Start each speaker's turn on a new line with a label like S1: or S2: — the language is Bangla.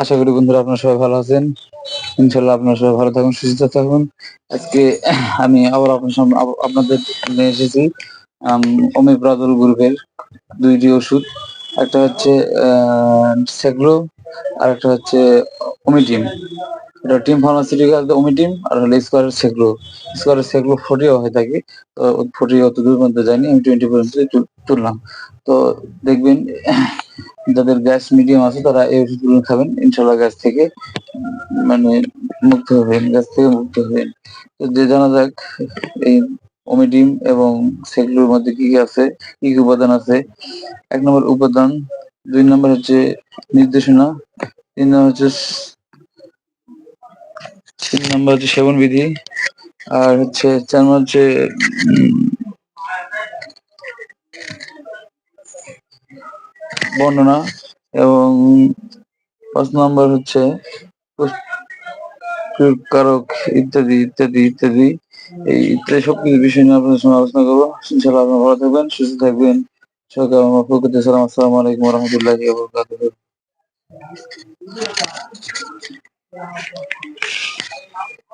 S1: আশা করি বন্ধুরা আপনারা সবাই ভালো আছেন। ইনশাল্লাহ আপনারা সবাই ভালো থাকুন, সুস্থ থাকুন। আজকে আমি আবার আপনার আপনাদের নিয়ে এসেছি অমিপ্রাদল গ্রুপের দুইটি ওষুধ। একটা হচ্ছে সেগ্রো আর একটা হচ্ছে ওমিটিম এটা টিম ফার্মাসিউটিক্যাল ওমিটিম আর হলো স্কোয়ার সেগ্রো স্কোয়ার সেগ্রো ফোর্টিও হয়ে থাকে। তো ফোর্টি অত দূর পর্যন্ত যায়নি। আমি টোয়েন্টি পর্যন্ত তুললাম। তো দেখবেন, যাদের গ্যাস মিডিয়াম আছে, তারা এই ওষুধগুলো খাবেন। ইনশাল্লাহ গ্যাস থেকে মানে মুক্ত হবেন। গ্যাস থেকে মুক্ত হবেন। তো যে জানা যাক, এই ওমিডিম এবং সেগুলোর মধ্যে কি কি আছে, কি কি উপাদান আছে। এক নম্বর উপাদান, দুই নম্বর হচ্ছে নির্দেশনা, তিন নম্বর হচ্ছে তিন নম্বর হচ্ছে সেবন বিধি, আর হচ্ছে চার নম্বর হচ্ছে বর্ণনা, এবং পাঁচ নম্বর হচ্ছে কারক ইত্যাদি ইত্যাদি ইত্যাদি। এই ইত্যাদি সবকিছু বিষয় নিয়ে আপনাদের সঙ্গে আলোচনা করব। ইনশাল্লাহ আপনারা ভালো থাকবেন, সুস্থ থাকবেন। সরকার আমার পক্ষ সালাম, আসসালামু আলাইকুম রহমতুল্লাহি